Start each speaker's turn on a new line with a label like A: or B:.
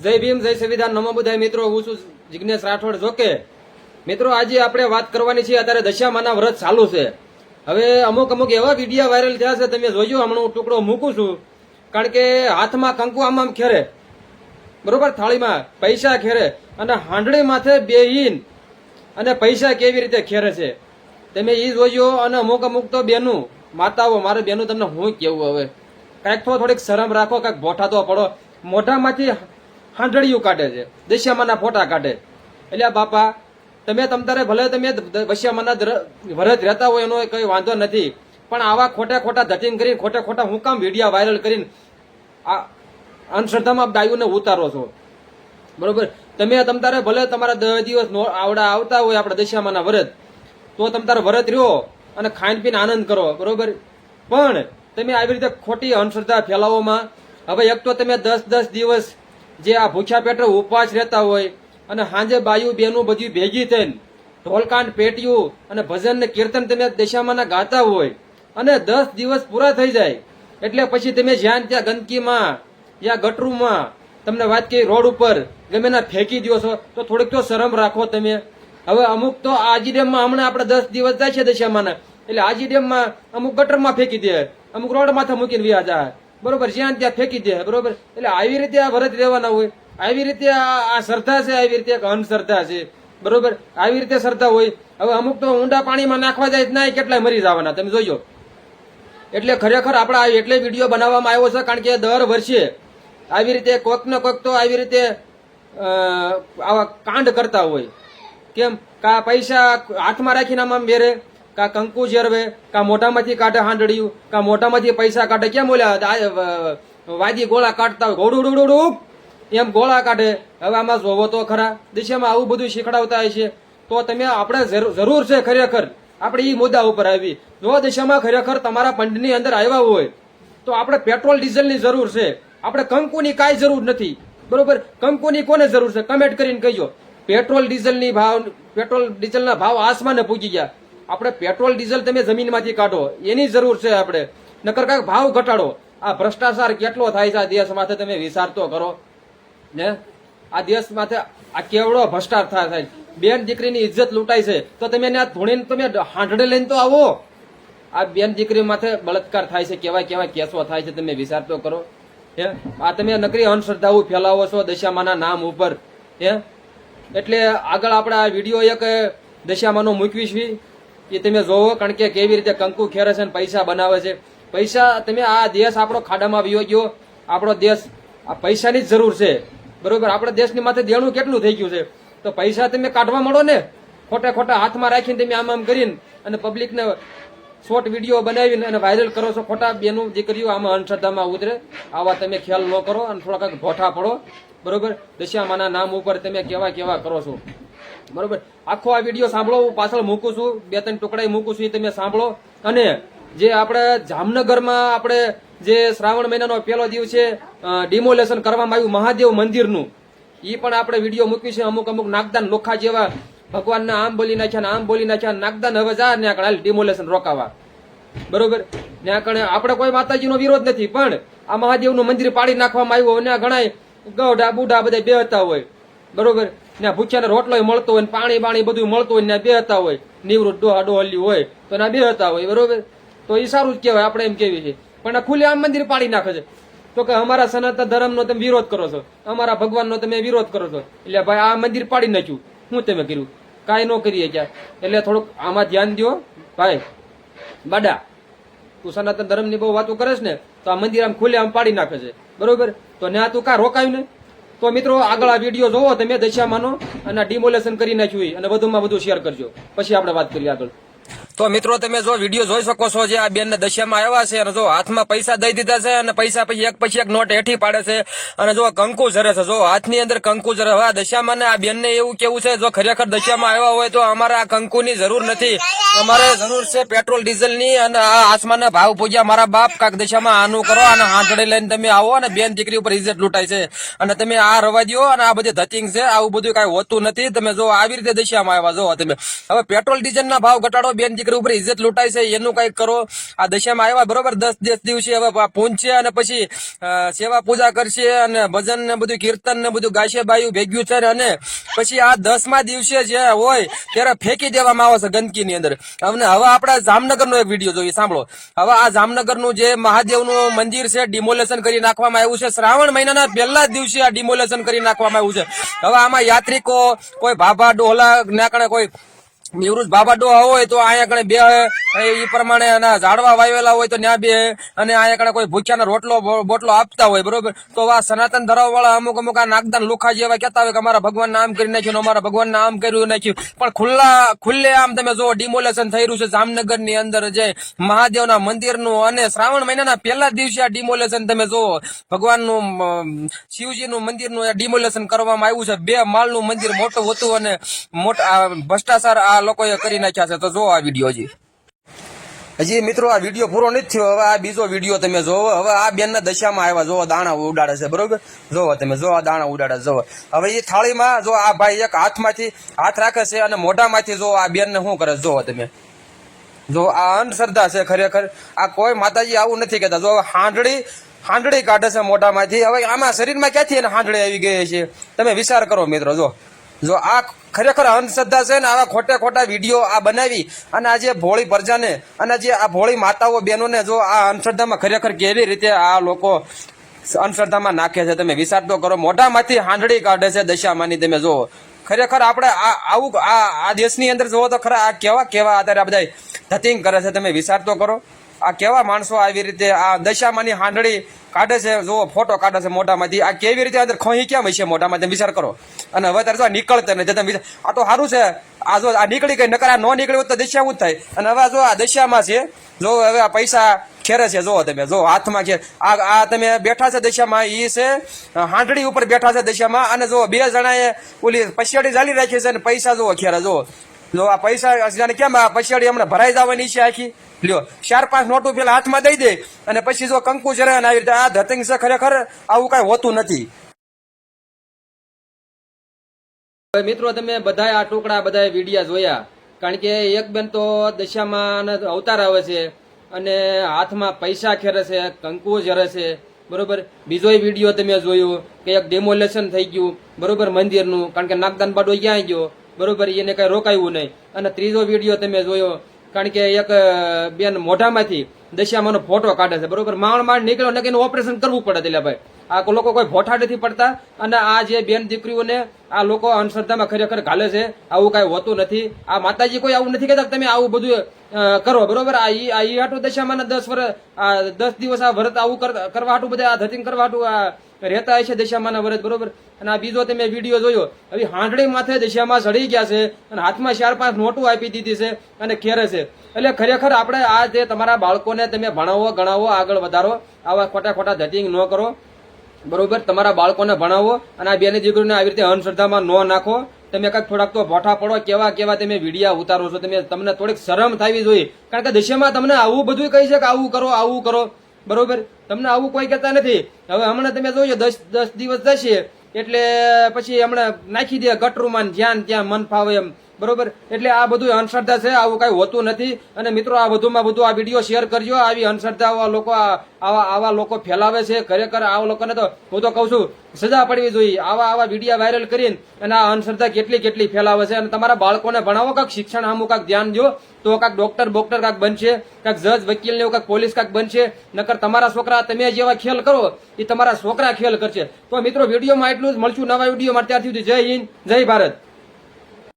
A: જય ભીમ, જય સંવિધાન, નમો બધાય મિત્રો, હું છું જિજ્ઞેશ રાઠોડ. જોકે મિત્રો, આજે આપણે વાત કરવાની છે, અત્યારે દશામાના વ્રત ચાલુ છે. હવે અમુક અમુક એવા વિડીયા વાયરલ થયા છે, તમે જોયું હમણાં હું ટુકડો મૂકું છું. કારણ કે હાથમાં કંકુ આમ ખેરે. બરોબર, થાળીમાં પૈસા ખેરે અને હાંડળી માથે બેહીન અને પૈસા કેવી રીતે ખેરે છે? તમે એ જોજો અને અમુક અમુક તો બેનું, માતાઓ, મારે બેનું તમને હું કેવું હવે? કાંઈક તો થોડીક શરમ રાખો, કાંઈક બોઠા તો પડો. મોઢામાંથી હાંડળિયું કાઢે છે. દશ્યામાના ફોટા કાઢે. એટલે આ બાપા, તમે તમતારે ભલે તમે દશ્યામાના વરત રહેતા હોય એનો કઈ વાંધો નથી. પણ આવા ખોટા ખોટા ધતિંગ કરીને, ખોટા ખોટા હું કામ વિડીયા વાયરલ કરીને આ અંધશ્રદ્ધામાં ડાયુને ઉતારો છો. બરોબર? તમે તમતારે ભલે તમારા દસ દિવસ આવડા આવતા હોય આપણા દશ્યામાના વ્રત તો તમતારે વ્રત રહ્યો અને ખાઈને પીને આનંદ કરો. બરોબર? પણ તમે આવી રીતે ખોટી અંધશ્રદ્ધા ફેલાવવામાં હવે એક તો તમે દસ દસ દિવસ જે આ ભૂખ્યા પેટે ઉપવાસ રહેતા હોય અને સાંજે બાયુ બેનું બધું ભેગી થઈને ઢોલકાંડ પેટ્યું અને ભજન ને કીર્તન તમે દશામાના ગાતા હોય અને દસ દિવસ પૂરા થઈ જાય, એટલે પછી તમે જ્યાં ત્યાં ગંદકીમાં યા ગટરૂમાં તમને વાત કરી રોડ ઉપર ગમે ના ફેંકી દો છો, તો થોડીક તો શરમ રાખો તમે. હવે અમુક તો આજી ડેમમાં હમણાં આપણે દસ દિવસ જાય છે દશામાના, એટલે આજી ડેમમાં અમુક ગટરમાં ફેંકી દે, અમુક રોડ માથે મૂકીને વ્યા જાય. બરોબર, જ્યાં ત્યાં ફેંકી દે, બરોબર? એટલે આવી રીતે આ ભરત રહેવાના હોય, આવી રીતે આ શ્રદ્ધા છે, આવી રીતે અંધશ્રદ્ધા છે, બરોબર? આવી રીતે શ્રદ્ધા હોય. હવે અમુક તો ઊંડા પાણીમાં નાખવા જાય, ના કેટલાય મરી જવાના, તમે જોજો. એટલે ખરેખર આપણે આ એટલે વીડિયો બનાવવામાં આવ્યો છે, કારણ કે દર વર્ષે આવી રીતે કોઈક ને કોઈક તો આવી રીતે આવા કાંડ કરતા હોય. કેમ? કા પૈસા હાથમાં રાખીને આમ બેરે કા કંકુ ઝેરવે કા મોઢામાંથી કાઢે હાંડળિયું, કા મોઢામાંથી પૈસા કાઢે, કેમ ઓલા વાદી ગોળા કાઢતા હોય? ઘોડું એમ ગોળા કાઢે. હવે આમાં જોવો તો ખરા. દિશામાં આવું બધું શીખડાવતા હોય છે. તો તમે આપણે જરૂર છે ખરેખર. આપણે એ મુદ્દા ઉપર આવી. જો દિશામાં ખરેખર તમારા પંડની અંદર આવ્યા હોય, તો આપણે પેટ્રોલ, ડીઝલની જરૂર છે. આપણે કંકુની કાંઈ જરૂર નથી. બરોબર? કંકુની કોને જરૂર છે? કમેન્ટ કરીને કહીજો. પેટ્રોલ, ડીઝલની ભાવ, પેટ્રોલ, ડીઝલના ભાવ આસમાને પૂગી ગયા. આપણે પેટ્રોલ, ડીઝલ તમે જમીનમાંથી કાઢો. એની જરૂર છે આપણે. નકર કાંઈક ભાવ ઘટાડો. આ ભ્રષ્ટાચાર કેટલો થાય છે આ દેશ માથે તમે વિચાર તો કરો. ને? આ દેશ માથે આ કેવડો ભ્રષ્ટાચાર થાય બેન દીકરીની ઇજ્જત લૂંટાય છે. તો તમે એને આ ધોણીને તમે હાંડડે લઈને તો આવો. આ બેન દીકરી માથે બળાત્કાર થાય છે. કેવા કેવા કેસો થાય છે તમે વિચાર તો કરો. હે? આ તમે નકરી અંધશ્રદ્ધાઓ ફેલાવો છો દશામાના નામ ઉપર. હે? એટલે આગળ આપણે આ વીડિયો એક દશામાનો મૂકવી છે. એ તમે જોવો, કારણ કે કેવી રીતે કંકુ ખેરે છે પૈસા બનાવે છે. પૈસા તમે આ દેશ આપણો ખાડામાં વિયો ગયો. આપણો દેશ આ પૈસાની જ જરૂર છે. બરોબર? આપણા દેશની માથે દેણું કેટલું થઈ ગયું છે? તો પૈસા તમે કાઢવા મળો ને. ખોટા ખોટા હાથમાં રાખીને તમે આમ આમ કરીને અને પબ્લિકને શોર્ટ વીડિયો બનાવીને અને વાયરલ કરો છો. ખોટા બેનું દીકરીઓ આમાં અંધશ્રદ્ધામાં ઉતરે. આવા તમે ખ્યાલ ન કરો અને થોડા કંઈક ભોઠા પડો. બરોબર? દશામાના નામ ઉપર તમે કેવા કેવા કરો છો? બરોબર? આખો આ વીડિયો સાંભળો, હું પાછળ મૂકું છું. બે ત્રણ ટુકડા મૂકું છું, એ તમે સાંભળો. અને જે આપણે જામનગરમાં આપણે જે શ્રાવણ મહિનાનો પહેલો દિવસ છે ડિમોલેશન કરવામાં આવ્યું મહાદેવ મંદિરનું એ પણ આપણે વીડિયો મૂકી છે. અમુક અમુક નાગદાન લોખા જેવા ભગવાનના આમ બોલી નાખ્યા આમ બોલી નાખ્યા નાગદાન હવે જા ને આગળ ડિમોલેશન રોકાવા. બરોબર? ત્યાં કણે આપણે કોઈ માતાજીનો વિરોધ નથી, પણ આ મહાદેવનું મંદિર પાડી નાખવામાં આવ્યું. અને ઘણા ગૌડા બુઢા બધા બેહતા હોય. બરોબર? ને ભૂખ્યાને રોટલો મળતો હોય ને પાણી બાણી બધું મળતું હોય ને બે હતા હોય, નિવૃત્ત ડોહા ડોહલી હોય, તો ના બેહતા હોય, બરોબર? તો એ સારું જ કહેવાય, આપણે એમ કેવી છે. પણ આ ખુલ્લે આમ મંદિર પાડી નાખે છે. તો કે અમારા સનાતન ધર્મનો તમે વિરોધ કરો છો, અમારા ભગવાનનો તમે વિરોધ કરો છો. એટલે ભાઈ આ મંદિર પાડી નાખ્યું. શું તમે કર્યું? કાંઈ ન કરીએ ક્યાં. એટલે થોડુંક આમાં ધ્યાન દો ભાઈ. બાડા, તું સનાતન ધર્મની બહુ વાતો કરે છે ને, તો આ મંદિર આમ ખુલ્લે આમ પાડી નાખે છે. બરોબર? તો ત્યાં તું કાં રોકાયું ને? તો મિત્રો આગળ આ વીડિયો જોવો, તમે દશામાંનો અને ડિમોલેશન કરી નાખ્યું અને વધુમાં વધુ શેર કરજો. પછી આપણે વાત કરીએ આગળ. તો મિત્રો, તમે જો વીડિયો જોઈ શકો છો જે આ બેન ને દશામાં આવ્યા છે અને જો હાથમાં પૈસા દઈ દીધા છે અને પૈસા પછી એક પછી એક નોટ હેઠી પાડે છે. અને જો કંકુ ઝરે છે, જો હાથની અંદર કંકુ ઝરે હવે દશામાં ને આ બેન ને એવું કેવું છે, જો ખરેખર દશામાં આવ્યા હોય તો અમારે આ કંકુની જરૂર નથી. અમારે જરૂર છે પેટ્રોલ ડીઝલની અને આ આસમાનના ભાવ પૂજ્યા. મારા બાપ કાક દશામાં આનું કરો અને હાથડે લઈને તમે આવો અને બેન દીકરી ઉપર ઇજ્જત લૂંટાય છે. અને તમે આ રવા દો અને આ બધું ધતિંગ છે. આવું બધું કઈ હોતું નથી. તમે જો આવી રીતે દશામાં આવ્યા જો તમે. હવે પેટ્રોલ ડીઝલ ના ભાવ ઘટાડો, બેન દીકરી ઉપર ઇજ્જત લૂંટાય છે. એનું કંઈક કરો. આ દશામાં આવ્યા બરોબર દસ દસ દિવસે હવે આ અને પછી સેવા પૂજા કરશે અને ભજન ને બધું કીર્તન ને બધું ગાશે બાયું ભેગ્યું છે અને પછી આ દસમા દિવસે જે હોય, ત્યારે ફેંકી દેવામાં આવે છે ગંદકીની અંદર. અને હવે આપણે જામનગરનો એક વીડિયો જોઈએ, સાંભળો. હવે આ જામનગરનું જે મહાદેવનું મંદિર છે ડિમોલેશન કરી નાખવામાં આવ્યું છે. શ્રાવણ મહિનાના પહેલા દિવસે આ ડિમોલેશન કરી નાખવામાં આવ્યું છે. હવે આમાં યાત્રિકો, કોઈ ભાભા ડોહલા ના કોઈ નિવૃત્ત બાબા હોય તો અહીંયા કણે બે, એ પ્રમાણે એના ઝાડવા વાવેલા હોય તો ત્યાં બે, અને અહીંયા કણે કોઈ ભૂખ્યાનો રોટલો બોટલો આપતા હોય, બરોબર? તો આ સનાતન ધરાવ વાળા અમુક અમુક આ નાગદાન લુખા જેવા કહેતા હોય કે અમારા ભગવાન નામ કરી નાખ્યું અમારા ભગવાન નામ કર્યું નાખ્યું. પણ ખુલ્લા, ખુલ્લે આમ તમે જો ડિમોલેશન થઈ રહ્યું છે જામનગરની અંદર જે મહાદેવના મંદિરનું અને શ્રાવણ મહિનાના પહેલા દિવસે આ ડિમોલેશન તમે જો ભગવાનનું શિવજીનું મંદિરનું ડિમોલેશન કરવામાં આવ્યું છે. બે માળનું મંદિર મોટું હતું અને મોટા ભ્રષ્ટાચાર આ લોકોએ કરી નાખ્યા છે, તો જો આ વીડિયો હજી. હજી મિત્રો આ વીડિયો પૂરો નથી થયો, હવે આ બીજો વીડિયો તમે જોવો. હવે આ બેન દશામાં આવ્યા, જોવો, દાણા ઉડાડે છે, બરોબર? જોવો તમે, જો આ દાણા ઉડાડે, જોવો. હવે એ થાળીમાં, જો આ ભાઈ એક હાથમાંથી હાથ રાખે છે અને મોઢામાંથી જો આ બેન શું કરે જોવો તમે. જો આ અંધશ્રદ્ધા છે ખરેખર. આ કોઈ માતાજી આવું નથી કહેતા. જો હાંડળી હાંડળી કાઢે છે મોઢામાંથી. હવે આમાં શરીરમાં ક્યાંથી એને હાંડળી આવી ગઈ છે તમે વિચાર કરો મિત્રો, જો. જો આ ખરેખર અંધશ્રદ્ધા છે ને આવા ખોટા ખોટા વીડિયો આ બનાવી અને આ જે ભોળી પ્રજાને અને જે આ ભોળી માતાઓ બહેનોને જો આ અંધશ્રદ્ધામાં ખરેખર કેવી રીતે આ લોકો અંધશ્રદ્ધામાં નાખે છે તમે વિચાર તો કરો. મોઢામાંથી હાંડળી કાઢે છે દશામાંની તમે જુઓ. ખરેખર આપણે આ આવું આ આ દેશની અંદર જુઓ તો ખરા આ કેવા કેવા અત્યારે આ બધા ધતિંગ કરે છે તમે વિચાર તો કરો. આ કેવા માણસો આવી રીતે આ દશામાંની હાંડળી કાઢે છે? જુઓ ફોટો કાઢે છે મોઢામાંથી. આ કેવી રીતે અંદર ખોહી કેમ હશે મોઢામાં? તમે વિચાર કરો. અને હવે ત્યારે જો નીકળતા નથી આ તો સારું છે. આ જો આ નીકળી ગઈ, નકર આ ન નીકળી તો દશામાં જ થાય? અને હવે જો આ દશામાં છે, જો હવે આ પૈસા ખેરે છે જો તમે જો હાથમાં ખેર આ આ તમે બેઠા છે દશામાં એ છે હાંડળી ઉપર બેઠા છે દશામાં. અને જો બે જણાએ ઓલી પછાડી ચાલી રાખી છે અને પૈસા જો ખેરે જો જો આ પૈસા જાણે કેમ આ પછાડી હમણાં ભરાઈ જવાની છે આખી? લ્યો, ચાર પાંચ નોટો પેલા હાથમાં દઈ દે અને પછી જો કંકુ જરે આવી આ ધતિંગ છે ખરેખર આવું કઈ હોતું નથી. મિત્રો તમે બધા આ ટુકડા બધા વિડીયા જોયા. કારણ કે એક બેન તો દશામાં અવતાર આવે છે અને હાથમાં પૈસા ખેરે છે, કંકુ જરે છે. બરોબર? બીજો વીડિયો તમે જોયો કે એક ડેમોલેશન થઈ ગયું. બરોબર? મંદિરનું. કારણ કે નાગદાન બાડો ક્યાં ગયો. બરોબર, એને કઈ રોકાયું નહીં. અને ત્રીજો વીડિયો તમે જોયો, કારણ કે એક બેન મોઢામાંથી દશામાંનો ફોટો કાઢે છે, બરોબર? માણ માણ નીકળ્યો ને એનું ઓપરેશન કરવું પડે દિલાભાઈ આ લોકો કોઈ ફોટા નથી પડતા, અને આ જે બેન દીકરીઓને આ લોકો અંધશ્રદ્ધામાં ખરેખર ઘાલે છે, આવું કાંઈ હોતું નથી. આ માતાજી કોઈ આવું નથી કહેતા તમે આવું બધું કરો, બરોબર? આ ઈ હાટું દશામાં દસ વર્ષ દસ દિવસ આ વ્રત આવું કર- કરવા હાટું બધા આ ધતિંગ કરવા હાટું આ રહેતા હશે દશામાના વ્રત, બરોબર? અને આ બીજો તમે વીડિયો જોયો, હવે હાંડળી માથે દશામાં સડી ગયા છે અને હાથમાં ચાર પાંચ નોટું આપી દીધી છે અને ખેરે છે. એટલે ખરેખર આપણે આ જે તમારા બાળકોને તમે ભણાવો, ગણાવો, આગળ વધારો, આવા ખોટા ખોટા ધતિંગ ન કરો. બરોબર? તમારા બાળકોને ભણાવો અને આ બેની દીકરીને આવી રીતે અંધશ્રદ્ધામાં ન નાખો. તમે કાંઈક થોડાક તો ભોઠા પડો, કેવા કેવા તમે વિડીયા ઉતારો છો, તમે તમને થોડીક શરમ થવી જોઈએ. કારણ કે દશામાં તમને આવું બધું કહી છે કે આવું કરો આવું કરો. બરોબર? તમને આવું કોઈ કહેતા નથી. હવે હમણાં તમે જોજો, દસ દસ દિવસ જશે. એટલે પછી હમણાં નાખી દે ગટરૂમાં જ્યાં ત્યાં મન ફાવે એમ. બરોબર? એટલે આ બધું અંધશ્રદ્ધા છે, આવું કઈ હોતું નથી. અને મિત્રો, આ બધુંમાં બધું આ વીડિયો શેર કરજો. આવી અંધશ્રદ્ધા લોકો, આવા આવા લોકો ફેલાવે છે. ખરેખર આવા લોકોને તો હું તો કહું છું, સજા પડવી જોઈએ. આવા આવા વીડિયો વાયરલ કરીને અને આ અંધશ્રદ્ધા કેટલી કેટલી ફેલાવે છે અને તમારા બાળકોને ભણાવો. કાંક શિક્ષણ આમું કાંક ધ્યાન દો તો કાંક ડોક્ટર, બોક્ટર કાંક બનશે, કાંક જજ, વકીલ એવું કાંક પોલીસ કાંક બનશે. નકર તમારા છોકરા, તમે જેવા ખેલ કરો, એ તમારા છોકરા ખેલ કરશે. તો મિત્રો, વિડીયોમાં એટલું જ. મળશું નવા વિડીયોમાં. ત્યારથી જય હિન્દ, જય ભારત.